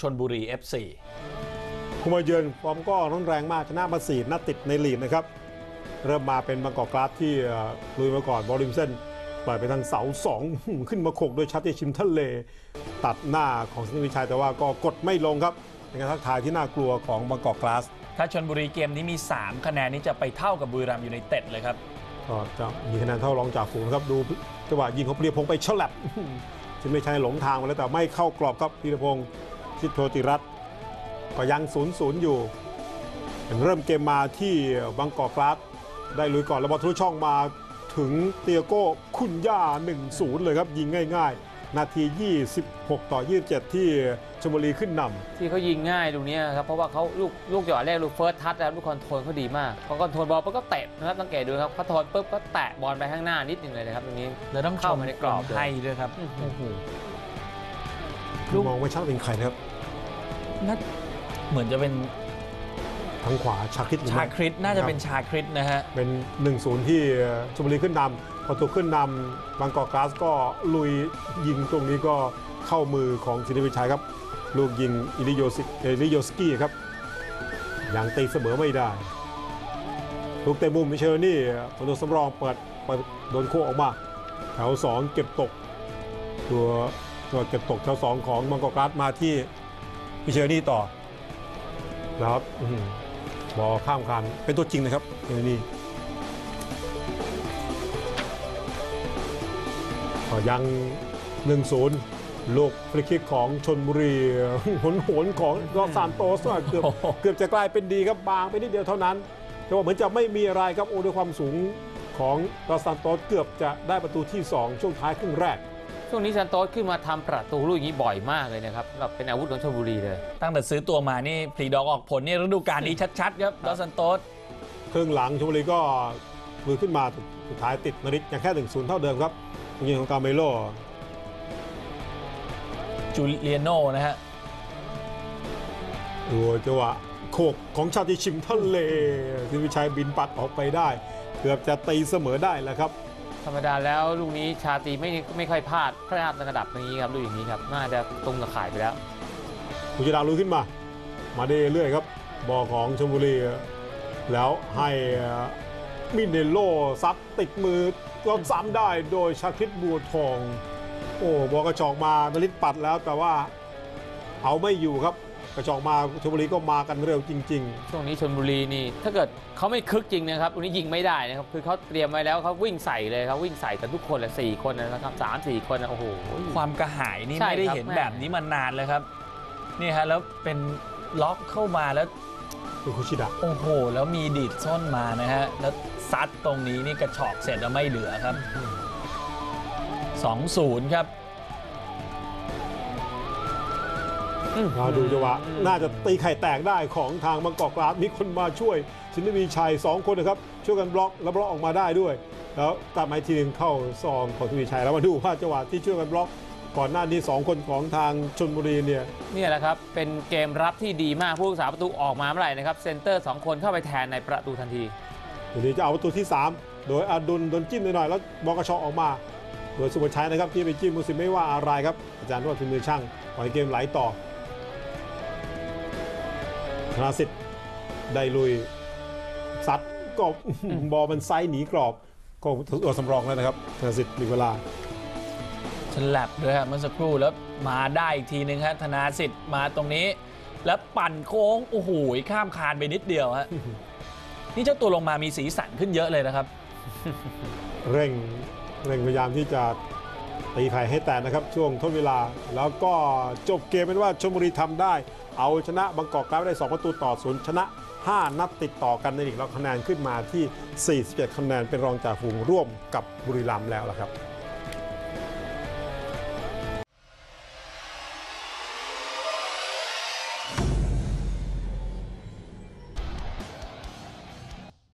ชนบุรี FC คุมมาเยือนฟอร์มก็ร้อนแรงมากชนะมาสี่นัดติดในลีกนะครับ เริ่มมาเป็นบางกอกกราสที่เอ่อลุยมาก่อนบอลริมเส้นปล่อยไปทางเสาสองขึ้นมาโขกโดยชัดที่ชิมทะเล ตัดหน้าของสินวิชัยแต่ว่าก็กดไม่ลงครับเป็นการทักทายที่น่ากลัวของบางกอกกราสถ้าชนบุรีเกมนี้มี 3 คะแนนนี้จะไปเท่ากับบุรีรัมย์ยูไนเต็ดเลยครับก็จะมีคะแนนเท่ารองจากฝูงนะครับดูจังหวะยิงของพีรพงศ์ไปฉลับชิมวิชัยหลงทางมาแล้วแต่ไม่เข้ากรอบครับพีรพงศ์ ชิดโชติรัตน์ก็ยังศูนย์ศูนย์อยู่ เริ่มเกมมาที่บางกอกกราสได้ลุยก่อนแล้วบอลทะลุช่องมาถึงเตียโก้คุณย่า 1-0 เลยครับ ยิงง่ายๆ นาที 26 ต่อ 27 ที่ชลบุรีขึ้นนที่เขายิงง่ายตรงเนี้ยครับ เพราะว่าเขาลูกลูกจังหวะแรกลูกเฟิร์สทัชแล้วลูกคอนโทรลเขาดีมากพอคอนโทรลบอลปุ๊บก็เตะนะครับสังเกตดูครับเขาโทรปุ๊บก็แตะบอลไปข้างหน้านิดหนึงเลยนะครับตรงนี้แล้วต้องชเข้ามมาในกรอบคนให้ด้วยครับ มองไม่ชัดเป็นใครนะครับน่าเหมือนจะเป็นทางขวาชาคริตหรือชาไม่คริตน่าจะเป็นชาคริตนะฮะ เป็น 1-0 ที่ชลบุรีขึ้นนำพอถูกขึ้นนำบางกอกกราสก็ลุยยิงตรงนี้ก็เข้ามือของสิริวิชัยครับ ลูกยิงอิริโยสิเอริโยสกี้ครับยังตีเสมอไม่ได้ ลูกเตะมุมมิเชลนี่ประตูสำรองเปิดเปิดโดนโค้งออกมา แถว 2 เก็บตก ตัว ตัวเก็บตกแถว2ของบางกอกกราสมาที่มิเชลนี่ต่อแล้วครับอื้อหือบอลข้ามคานเป็นตัวจริงนะครับมิเชลนี่ก็ยัง1-0ลูกฟรีคิกของชนบุรีหนหนๆของรอซานโตสว่าเกือบโอ้โหเกือบจะกลายเป็นดีครับบางไปนิดเดียวเท่านั้น แต่ว่าเหมือนจะไม่มีอะไรครับโอ้ด้วยความสูงของรอซานโตสเกือบจะได้ประตูที่ 2 ช่วงท้ายครึ่งแรก ช่วงนี้ซันโตสขึ้นมาทำประตูลูกอย่างนี้บ่อยมากเลยนะครับแบบเป็นอาวุธของชลบุรีเลย ตั้งแต่ซื้อตัวมานี่พลีดอกออกผลนี่ฤดูกาลนี้ชัดๆครับดอสซันโตสครึ่งหลังชลบุรีก็มือขึ้นมาสุดท้ายติดนริตยังแค่1-0เท่าเดิมครับยิงของกาเมโลจูเลียโนนะฮะดูจังหวะโขกของชาติชิมทะเลที่วิชัยบินปัดออกไปได้ เกือบจะตีเสมอได้แล้วครับ ธรรมดาแล้วลูกนี้ชาตีไม่ไม่ค่อยพลาดพลาดในระดับนี้ครับลูอย่างนี้ครับน่าจะตรงกับขายไปแล้วคุณจิราลุยขึ้นมา มาได้เรื่อยครับบอลของชมบุรี แล้วให้มิเนโลซัดติดมือก็ซ้ำได้โดยชาคริตบัวทอง โอ้บอลกระจอกมานริตปัดแล้วแต่ว่าเอาไม่อยู่ครับ กระจอกมาชมบุรีก็มากันเร็วจริง ช่วงนี้ชนบุรีนี่ ถ้าเกิดเขาไม่คึกจริงนะครับตรงนี้ยิงไม่ได้นะครับ คือเขาเตรียมไว้แล้วเขาวิ่งใส่เลยครับวิ่งใส่กันทุกคนเลยสี่คนนะครับสามสี่คนนะโอ้โห ความกระหายนี่ใช่ไม่ได้ครับเห็นแม่ แบบนี้มานานเลยครับนี่ฮะแล้วเป็นล็อกเข้ามาแล้ว ๆ คือคุชิดะโอ้โห แล้วมีดีดส้นมานะฮะ แล้วซัดตรงนี้นี่กระชอกเสร็จแล้วไม่เหลือครับ 2-0 ครับ มาดูจังหวะน่าจะตีไข่แตกได้ของทางบางกอกกราสมีคนมาช่วย ชินวีชัย 2 คนนะครับ ช่วยกันบล็อกแล้วบล็อกออกมาได้ด้วย แล้วกลับมาอีกทีหนึงเข้าซองของทวีชัยแล้วมาดูว่าจังหวะที่ช่วยกันบล็อกก่อนหน้านี้ 2 คนของทางชนบุรีเนี่ยเนี่ยแหละครับ เป็นเกมรับที่ดีมากผู้รักษาประตูออกมาเมื่อไหร่นะครับเซนเตอร์สองคนเข้าไปแทนในประตูทันทีทีนี้จะเอาประตูที่ 3 โดยอดุลโดนจิ้มหน่อยๆแล้วบอลกระชอกออกมาโดยสุภชัยนะครับที่ไปจิ้มมุสิไม่ว่าอะไรครับอาจารย์นวดฝีมือช่างปล่อยเกมไหลต่อธ นาสิทธิ์ได้ลุยซัดก็บอลมันไซส์หนีกรอบก็ตัวสำรองแล้วนะครับธนาสิทธิ์มีเวลาฉลับด้วยครับเมื่อสักครู่แล้วมาได้อีกทีนึงฮะธนาสิทธิ์มาตรงนี้ แล้วปั่นโค้งโอ้โหข้ามคานไปนิดเดียวฮะนี่เจ้าตัวลงมามีสีสันขึ้นเยอะเลยนะครับ เร่งเร่งพยายามที่จะตีไข่ให้แตกนะครับ ช่วงทดเวลา แล้วก็จบเกมเป็นว่าชลบุรีทำได้ เอาชนะบางกอกกราฟได้ 2 ประตูต่อศูนย์ชนะ 5 นัดติดต่อกันในลีกแล้วคะแนนขึ้นมาที่ 47 คะแนนเป็นรองจ่าฝูงร่วมกับบุรีรัมย์แล้วล่ะครับ